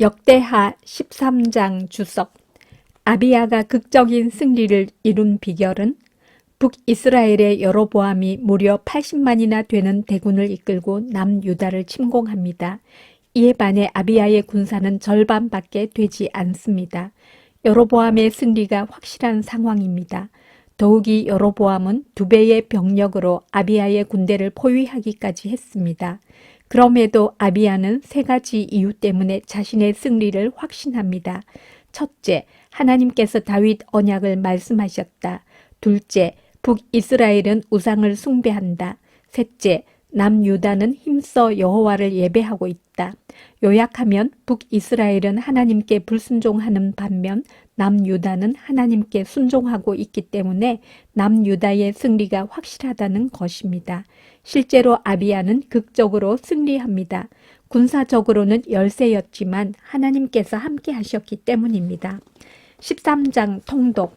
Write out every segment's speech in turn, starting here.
역대하 13장 주석 아비야가 극적인 승리를 이룬 비결은 북이스라엘의 여로보암이 무려 80만이나 되는 대군을 이끌고 남유다를 침공합니다. 이에 반해 아비야의 군사는 절반밖에 되지 않습니다. 여로보암의 승리가 확실한 상황입니다. 더욱이 여로보암은 두 배의 병력으로 아비야의 군대를 포위하기까지 했습니다. 그럼에도 아비야는 세 가지 이유 때문에 자신의 승리를 확신합니다. 첫째, 하나님께서 다윗 언약을 말씀하셨다. 둘째, 북이스라엘은 우상을 숭배한다. 셋째, 남유다는 힘써 여호와를 예배하고 있다. 요약하면 북이스라엘은 하나님께 불순종하는 반면 남유다는 하나님께 순종하고 있기 때문에 남유다의 승리가 확실하다는 것입니다. 실제로 아비야는 극적으로 승리합니다. 군사적으로는 열세였지만 하나님께서 함께 하셨기 때문입니다. 13장 통독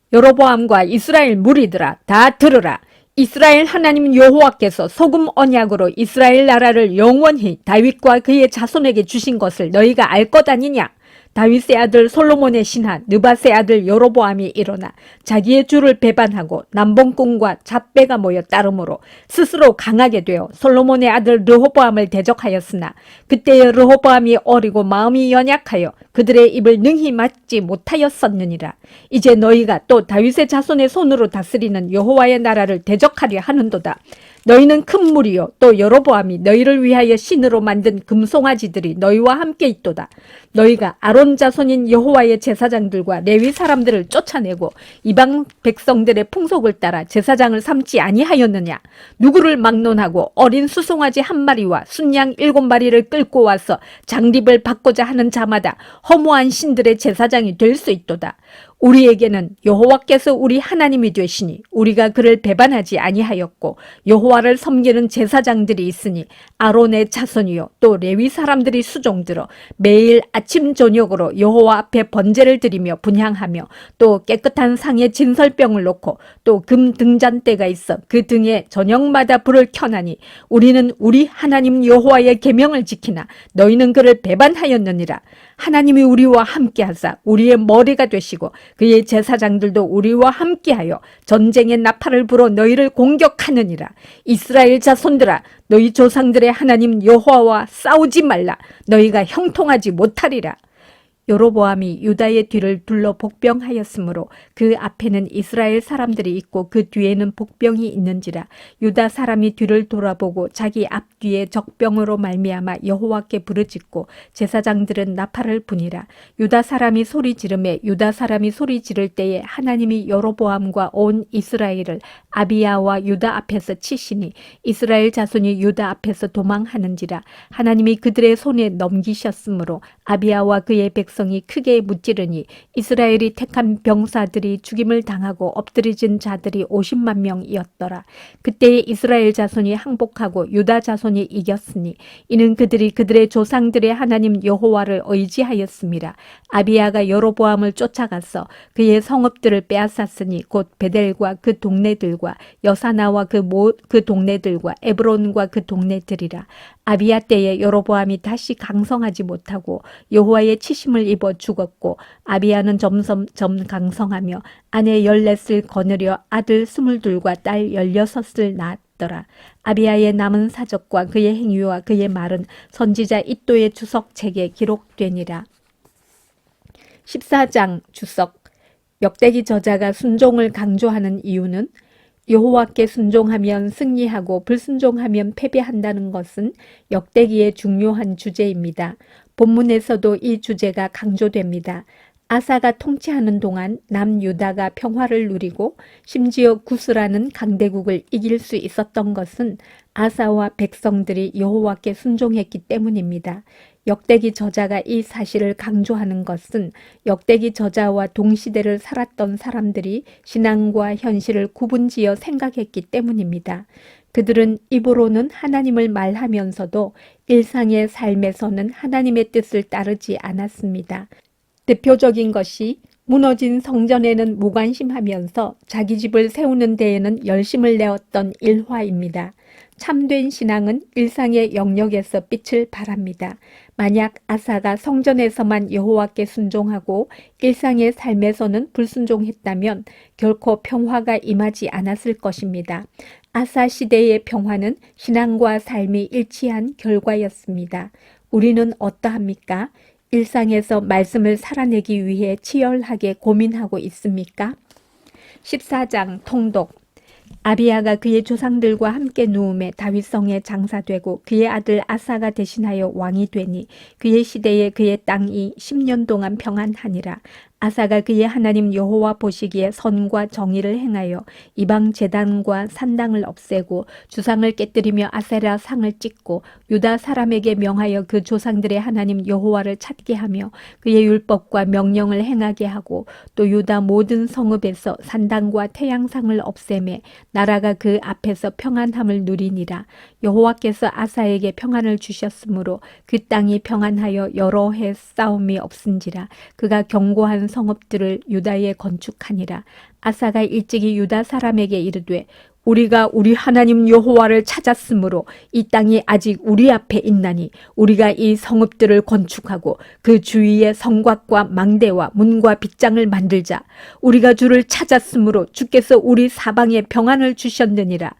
여로보암과 이스라엘 무리들아 다 들으라. 이스라엘 하나님 여호와께서 소금 언약으로 이스라엘 나라를 영원히 다윗과 그의 자손에게 주신 것을 너희가 알 것 아니냐 다윗의 아들 솔로몬의 신하 느바의 아들 여로보암이 일어나 자기의 주를 배반하고 남봉꾼과 잡배가 모여 따르므로 스스로 강하게 되어 솔로몬의 아들 르호보암을 대적하였으나 그때의 르호보암이 어리고 마음이 연약하여 그들의 입을 능히 막지 못하였었느니라. 이제 너희가 또 다윗의 자손의 손으로 다스리는 여호와의 나라를 대적하려 하는도다 너희는 큰 무리요 또 여로보암이 너희를 위하여 신으로 만든 금송아지들이 너희와 함께 있도다. 너희가 아론 자손인 여호와의 제사장들과 레위 사람들을 쫓아내고 이방 백성들의 풍속을 따라 제사장을 삼지 아니하였느냐? 누구를 막론하고 어린 수송아지 한 마리와 순양 일곱 마리를 끌고 와서 장립을 받고자 하는 자마다 허무한 신들의 제사장이 될 수 있도다. 우리에게는 여호와께서 우리 하나님이 되시니 우리가 그를 배반하지 아니하였고 여호와를 섬기는 제사장들이 있으니 아론의 자손이요 또 레위 사람들이 수종들어 매일 아침 저녁으로 여호와 앞에 번제를 드리며 분향하며 또 깨끗한 상에 진설병을 놓고 또 금 등잔대가 있어 그 등에 저녁마다 불을 켜나니 우리는 우리 하나님 여호와의 계명을 지키나 너희는 그를 배반하였느니라 하나님이 우리와 함께하사 우리의 머리가 되시고 그의 제사장들도 우리와 함께하여 전쟁의 나팔을 불어 너희를 공격하느니라. 이스라엘 자손들아 너희 조상들의 하나님 여호와와 싸우지 말라. 너희가 형통하지 못하리라. 여로보암이 유다의 뒤를 둘러 복병하였으므로 그 앞에는 이스라엘 사람들이 있고 그 뒤에는 복병이 있는지라 유다 사람이 뒤를 돌아보고 자기 앞뒤에 적병으로 말미암아 여호와께 부르짖고 제사장들은 나팔을 부니라. 유다 사람이 소리 지르매 유다 사람이 소리 지를 때에 하나님이 여로보암과 온 이스라엘을 아비야와 유다 앞에서 치시니 이스라엘 자손이 유다 앞에서 도망하는지라 하나님이 그들의 손에 넘기셨으므로 아비야와 그의 백 성이 크게 무찌르니 이스라엘이 택한 병사들이 죽임을 당하고 엎드려진 자들이 50만 명이었더라. 그때에 이스라엘 자손이 항복하고 유다 자손이 이겼으니 이는 그들이 그들의 조상들의 하나님 여호와를 의지하였습니다. 아비야가 여로보암을 쫓아가서 그의 성읍들을 빼앗았으니 곧 베델과 그 동네들과 여사나와 그, 모, 그 동네들과 에브론과 그 동네들이라. 아비야 때에 여로보암이 다시 강성하지 못하고 여호와의 치심을 입어 죽었고 아비야는 점점 강성하며 아내 열넷을 거느려 아들 스물둘과 딸 열여섯을 낳았더라. 아비야의 남은 사적과 그의 행위와 그의 말은 선지자 이또의 주석책에 기록되니라. 14장 주석 역대기 저자가 순종을 강조하는 이유는 여호와께 순종하면 승리하고 불순종하면 패배한다는 것은 역대기의 중요한 주제입니다. 본문에서도 이 주제가 강조됩니다. 아사가 통치하는 동안 남유다가 평화를 누리고 심지어 구스라는 강대국을 이길 수 있었던 것은 아사와 백성들이 여호와께 순종했기 때문입니다. 역대기 저자가 이 사실을 강조하는 것은 역대기 저자와 동시대를 살았던 사람들이 신앙과 현실을 구분지어 생각했기 때문입니다. 그들은 입으로는 하나님을 말하면서도 일상의 삶에서는 하나님의 뜻을 따르지 않았습니다. 대표적인 것이 무너진 성전에는 무관심하면서 자기 집을 세우는 데에는 열심을 내었던 일화입니다. 참된 신앙은 일상의 영역에서 빛을 발합니다. 만약 아사가 성전에서만 여호와께 순종하고 일상의 삶에서는 불순종했다면 결코 평화가 임하지 않았을 것입니다. 아사 시대의 평화는 신앙과 삶이 일치한 결과였습니다. 우리는 어떠합니까? 일상에서 말씀을 살아내기 위해 치열하게 고민하고 있습니까? 14장 통독 아비야가 그의 조상들과 함께 누움에 다윗성에 장사되고 그의 아들 아사가 대신하여 왕이 되니 그의 시대에 그의 땅이 10년 동안 평안하니라. 아사가 그의 하나님 여호와 보시기에 선과 정의를 행하여 이방 제단과 산당을 없애고 주상을 깨뜨리며 아세라 상을 찍고 유다 사람에게 명하여 그 조상들의 하나님 여호와를 찾게 하며 그의 율법과 명령을 행하게 하고 또 유다 모든 성읍에서 산당과 태양상을 없애매 나라가 그 앞에서 평안함을 누리니라. 여호와께서 아사에게 평안을 주셨으므로 그 땅이 평안하여 여러 해 싸움이 없은지라. 그가 견고한 성읍들을 유다에 건축하니라. 아사가 일찍이 유다 사람에게 이르되 우리가 우리 하나님 여호와를 찾았으므로 이 땅이 아직 우리 앞에 있나니 우리가 이 성읍들을 건축하고 그 주위에 성곽과 망대와 문과 빗장을 만들자. 우리가 주를 찾았으므로 주께서 우리 사방에 평안을 주셨느니라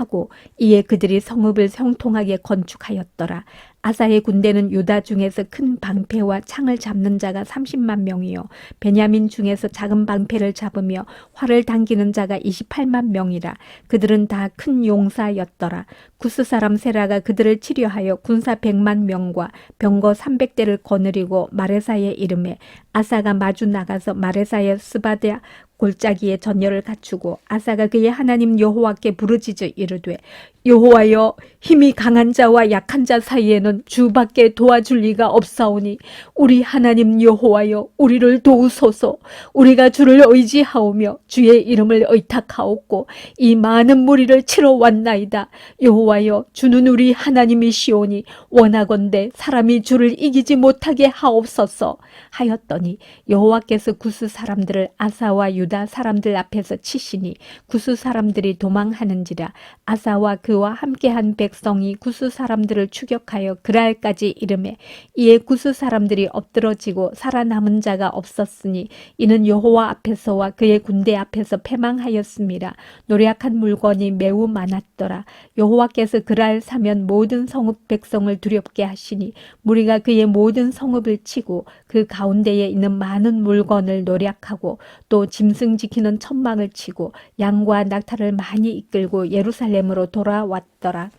하고 이에 그들이 성읍을 형통하게 건축하였더라. 아사의 군대는 유다 중에서 큰 방패와 창을 잡는 자가 30만 명이요. 베냐민 중에서 작은 방패를 잡으며 활을 당기는 자가 28만 명이라. 그들은 다 큰 용사였더라. 구스 사람 세라가 그들을 치료하여 군사 100만 명과 병거 300대를 거느리고 마레사의 이름에 아사가 마주 나가서 마레사의 스바데 골짜기에 전열을 갖추고 아사가 그의 하나님 여호와께 부르짖어 이르되 여호와여 힘이 강한 자와 약한 자 사이에는 주밖에 도와줄 리가 없사오니 우리 하나님 여호와여 우리를 도우소서. 우리가 주를 의지하오며 주의 이름을 의탁하옵고 이 많은 무리를 치러 왔나이다. 여호와여 주는 우리 하나님이시오니 원하건대 사람이 주를 이기지 못하게 하옵소서. 하였더니 여호와께서 구스 사람들을 아사와 유다 사람들 앞에서 치시니 구스 사람들이 도망하는지라 아사와 그와 함께한 백 성이 구스 사람들을 추격하여 그랄까지 이름에 이에 구스 사람들이 엎드러지고 살아남은 자가 없었으니 이는 여호와 앞에서와 그의 군대 앞에서 패망하였습니다. 노력한 물건이 매우 많았더라. 여호와께서 그랄 사면 모든 성읍 백성을 두렵게 하시니 무리가 그의 모든 성읍을 치고 그 가운데에 있는 많은 물건을 노력하고 또 짐승 지키는 천막을 치고 양과 낙타를 많이 이끌고 예루살렘으로 돌아왔더라.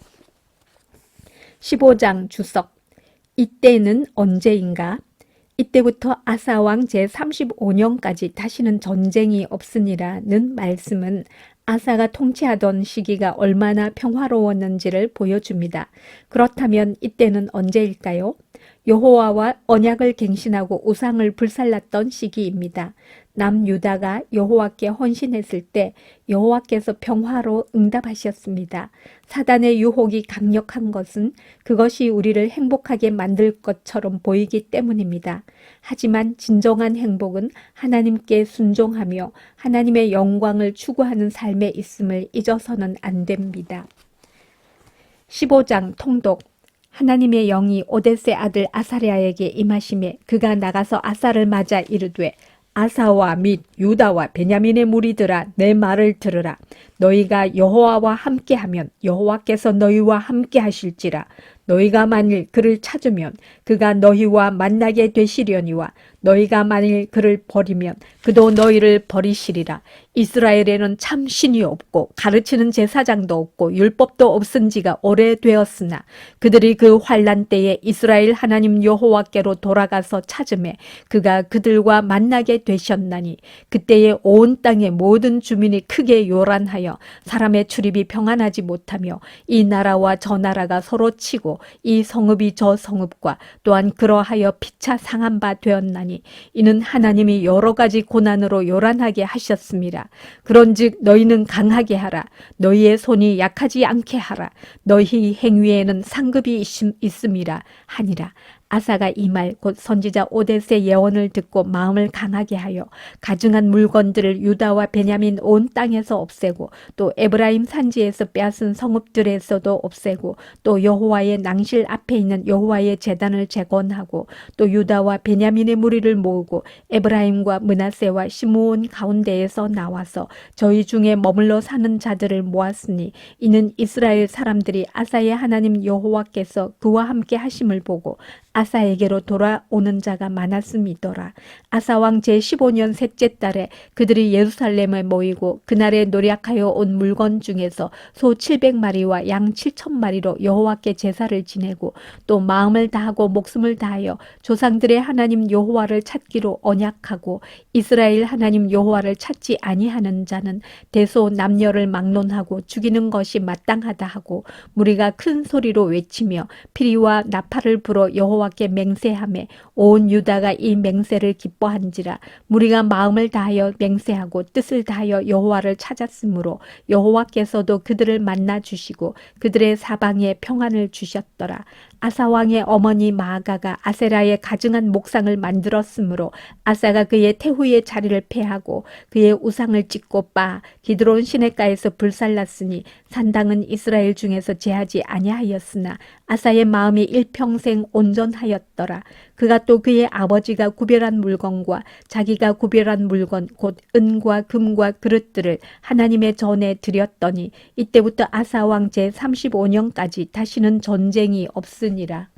15장 주석 이때는 언제인가? 이때부터 아사왕 제35년까지 다시는 전쟁이 없으니라는 말씀은 아사가 통치하던 시기가 얼마나 평화로웠는지를 보여줍니다. 그렇다면 이때는 언제일까요? 여호와와 언약을 갱신하고 우상을 불살랐던 시기입니다. 남유다가 여호와께 헌신했을 때 여호와께서 평화로 응답하셨습니다. 사단의 유혹이 강력한 것은 그것이 우리를 행복하게 만들 것처럼 보이기 때문입니다. 하지만 진정한 행복은 하나님께 순종하며 하나님의 영광을 추구하는 삶에 있음을 잊어서는 안 됩니다. 15장 통독 하나님의 영이 오데세 아들 아사랴에게 임하심에 그가 나가서 아사를 맞아 이르되 아사와 및 유다와 베냐민의 무리들아 내 말을 들으라 너희가 여호와와 함께하면 여호와께서 너희와 함께 하실지라 너희가 만일 그를 찾으면 그가 너희와 만나게 되시려니와 너희가 만일 그를 버리면 그도 너희를 버리시리라. 이스라엘에는 참 신이 없고 가르치는 제사장도 없고 율법도 없은 지가 오래되었으나 그들이 그 환란 때에 이스라엘 하나님 여호와께로 돌아가서 찾음에 그가 그들과 만나게 되셨나니 그때에 온 땅의 모든 주민이 크게 요란하여 인 하여 사람의 출입이 평안하지 못하며 이 나라와 저 나라가 서로 치고 이 성읍이 저 성읍과 또한 그러하여 피차 상한 바 되었나니 이는 하나님이 여러 가지 고난으로 요란하게 하셨습니다. 그런즉 너희는 강하게 하라. 너희의 손이 약하지 않게 하라. 너희 행위에는 상급이 있음- 있음이라 하니라 아사가 이 말 곧 선지자 오데스의 예언을 듣고 마음을 강하게 하여 가증한 물건들을 유다와 베냐민 온 땅에서 없애고 또 에브라임 산지에서 빼앗은 성읍들에서도 없애고 또 여호와의 낭실 앞에 있는 여호와의 제단을 재건하고 또 유다와 베냐민의 무리를 모으고 에브라임과 문하세와 시므온 가운데에서 나와서 저희 중에 머물러 사는 자들을 모았으니 이는 이스라엘 사람들이 아사의 하나님 여호와께서 그와 함께 하심을 보고 아사에게로 돌아오는 자가 많았음이더라. 아사 왕 제15년 셋째 달에 그들이 예루살렘에 모이고 그날에 노력하여 온 물건 중에서 소 700마리와 양 7천마리로 여호와께 제사를 지내고 또 마음을 다하고 목숨을 다하여 조상들의 하나님 여호와를 찾기로 언약하고 이스라엘 하나님 여호와를 찾지 아니하는 자는 대소 남녀를 막론하고 죽이는 것이 마땅하다 하고 무리가 큰 소리로 외치며 피리와 나팔을 불어 여호와 께 맹세하매 온 유다가 이 맹세를 기뻐한지라 무리가 마음을 다하여 맹세하고 뜻을 다하여 여호와를 찾았으므로 여호와께서도 그들을 만나 주시고 그들의 사방에 평안을 주셨더라 아사 왕의 어머니 마아가가 아세라의 가증한 목상을 만들었으므로 아사가 그의 태후의 자리를 패하고 그의 우상을 찍고 빠 기드론 시내가에서 불살랐으니 산당은 이스라엘 중에서 제하지 아니하였으나 아사의 마음이 일평생 온전하였더라. 그가 또 그의 아버지가 구별한 물건과 자기가 구별한 물건 곧 은과 금과 그릇들을 하나님의 전에 드렸더니 이때부터 아사 왕제 35년까지 다시는 전쟁이 없으니라.